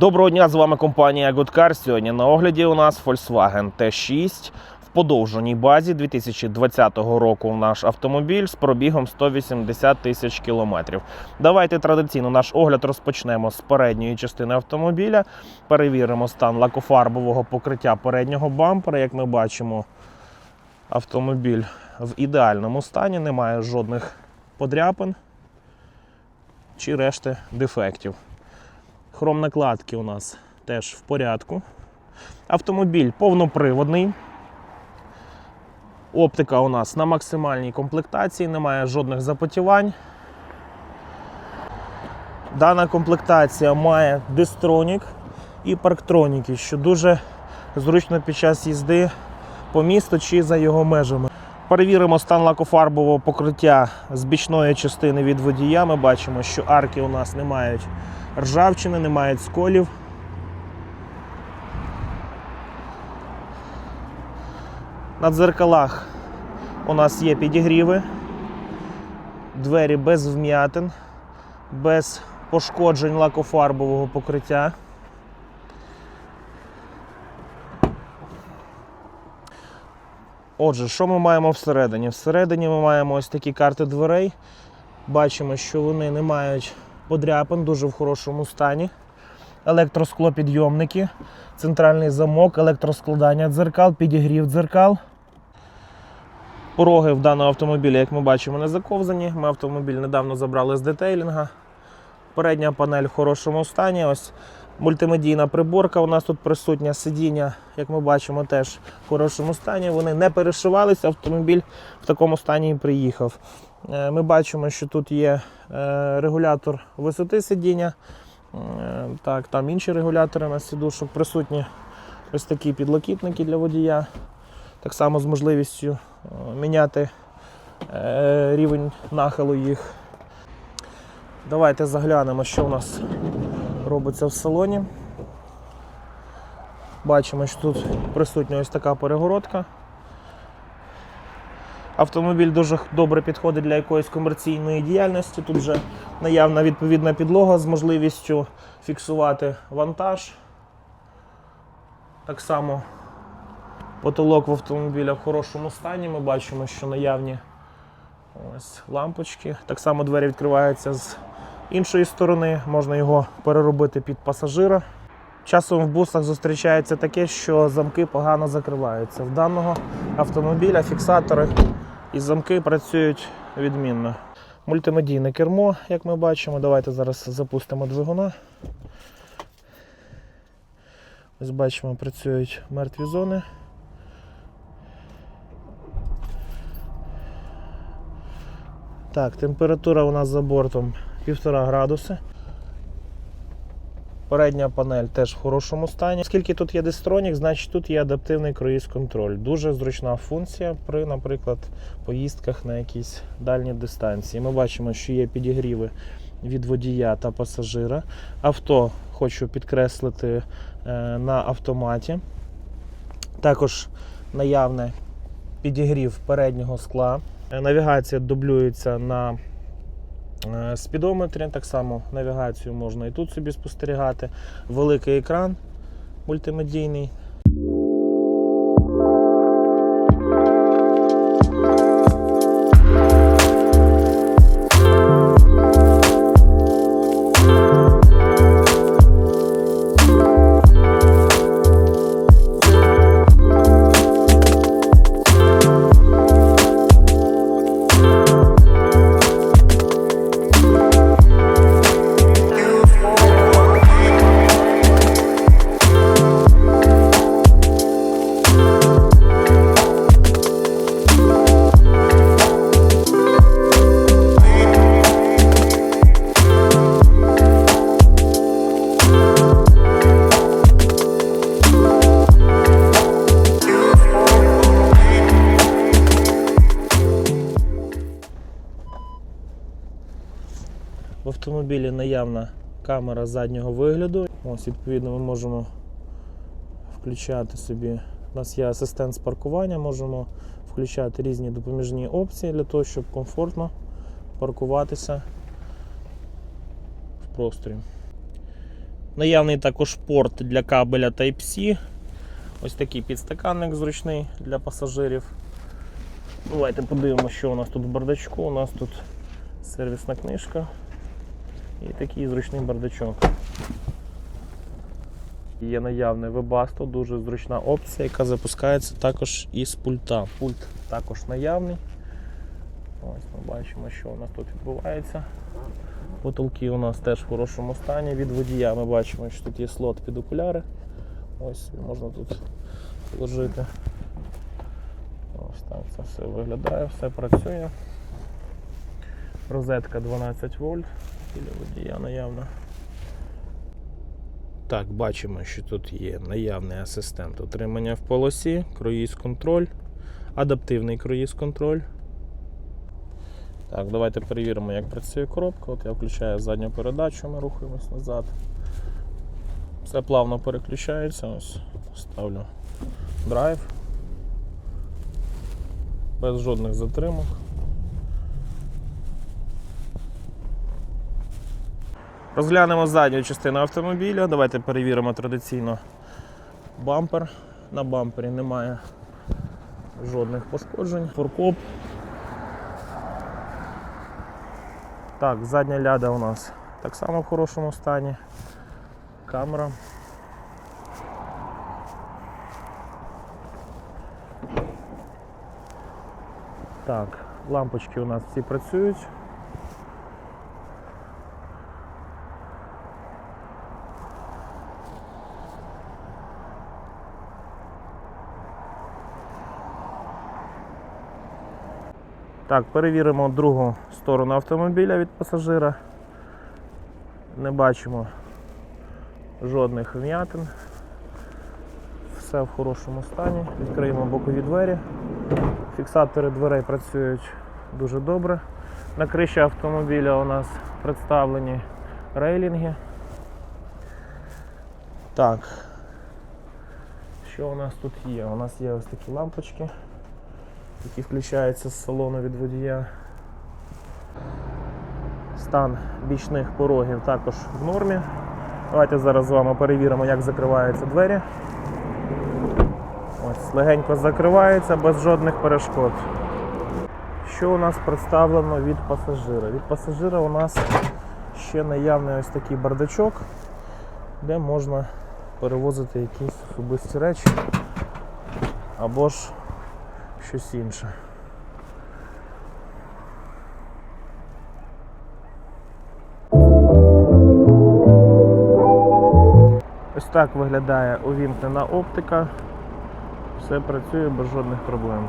Доброго дня, з вами компанія Goodcar. Сьогодні на огляді у нас Volkswagen T6 в подовженій базі 2020 року наш автомобіль з пробігом 180 тисяч кілометрів. Давайте традиційно наш огляд розпочнемо з передньої частини автомобіля. Перевіримо стан лакофарбового покриття переднього бампера. Як ми бачимо, автомобіль в ідеальному стані, немає жодних подряпин чи решти дефектів. Хром накладки у нас теж в порядку. Автомобіль повноприводний. Оптика у нас на максимальній комплектації, немає жодних запотівань. Дана комплектація має дистронік і парктроніки, що дуже зручно під час їзди по місту чи за його межами. Перевіримо стан лакофарбового покриття з бічної частини від водія. Ми бачимо, що арки у нас не мають ржавчини, не мають сколів. На дзеркалах у нас є підігріви, двері без вм'ятин, без пошкоджень лакофарбового покриття. Отже, що ми маємо всередині? Всередині ми маємо ось такі карти дверей. Бачимо, що вони не мають подряпин, дуже в хорошому стані. Електросклопідйомники, центральний замок, електроскладання дзеркал, підігрів дзеркал. Пороги в даного автомобіля, як ми бачимо, не заковзані. Ми автомобіль недавно забрали з детейлінга. Передня панель в хорошому стані. Ось мультимедійна приборка. У нас тут присутня сидіння, як ми бачимо, теж в хорошому стані. Вони не перешивалися, автомобіль в такому стані і приїхав. Е, Ми бачимо, що тут є е, регулятор висоти сидіння. Е, Так, там інші регулятори на сідушок присутні. Ось такі підлокітники для водія. Так само з можливістю міняти рівень нахилу їх. Давайте заглянемо, що у нас робиться в салоні. Бачимо, що тут присутня ось така перегородка. Автомобіль дуже добре підходить для якоїсь комерційної діяльності. Тут вже наявна відповідна підлога з можливістю фіксувати вантаж. Так само потолок в автомобіля в хорошому стані. Ми бачимо, що наявні ось лампочки. Так само двері відкриваються з іншої сторони, можна його переробити під пасажира. Часом в бусах зустрічається таке, що замки погано закриваються. В даного автомобіля фіксатори і замки працюють відмінно. Мультимедійне кермо, як ми бачимо. Давайте зараз запустимо двигуна. Ось бачимо, працюють мертві зони. Так, температура у нас за бортом 1,5 градуси. Передня панель теж в хорошому стані. Оскільки тут є дистронік, значить тут є адаптивний круїз-контроль. Дуже зручна функція при, наприклад, поїздках на якісь дальні дистанції. Ми бачимо, що є підігріви від водія та пасажира. Авто хочу підкреслити е, на автоматі. Також наявне підігрів переднього скла. Навігація дублюється на спідометрі. Так само навігацію можна і тут собі спостерігати. Великий екран мультимедійний. В автомобілі наявна камера заднього вигляду. Ось, відповідно, ми можемо включати собі. У нас є асистент з паркування, можемо включати різні допоміжні опції для того, щоб комфортно паркуватися в просторі. Наявний також порт для кабеля Type-C. Ось такий підстаканник зручний для пасажирів. Давайте подивимося, що у нас тут в бардачку. У нас тут сервісна книжка і такий зручний бардачок. Є наявний Webasto, дуже зручна опція, яка запускається також із пульта. Пульт також наявний. Ось ми бачимо, що у нас тут відбувається. Потолки у нас теж в хорошому стані. Від водія ми бачимо, що тут є слот під окуляри. Ось можна тут положити. Ось так це все виглядає, все працює. Розетка 12 вольт біля водія наявна. Так, бачимо, що тут є наявний асистент утримання в полосі, круїз контроль, адаптивний круїз контроль. Так, давайте перевіримо, як працює коробка. От я включаю задню передачу, ми рухаємось назад. Все плавно переключається. Ось ставлю драйв. Без жодних затримок. Розглянемо задню частину автомобіля. Давайте перевіримо традиційно бампер. На бампері немає жодних пошкоджень. Фуркоп. Так, задня ляда у нас так само в хорошому стані. Камера. Так, лампочки у нас всі працюють. Так, перевіримо другу сторону автомобіля від пасажира. Не бачимо жодних вм'ятин. Все в хорошому стані. Відкриємо бокові двері. Фіксатори дверей працюють дуже добре. На криші автомобіля у нас представлені рейлінги. Так. Що у нас тут є? У нас є ось такі лампочки які включаються з салону від водія. Стан бічних порогів також в нормі. Давайте зараз з вами перевіримо, як закриваються двері. Ось, легенько закривається без жодних перешкод. Що у нас представлено від пасажира? Від пасажира у нас ще наявний ось такий бардачок, де можна перевозити якісь особисті речі або ж щось інше. Ось так виглядає увімкнена оптика. Все працює без жодних проблем.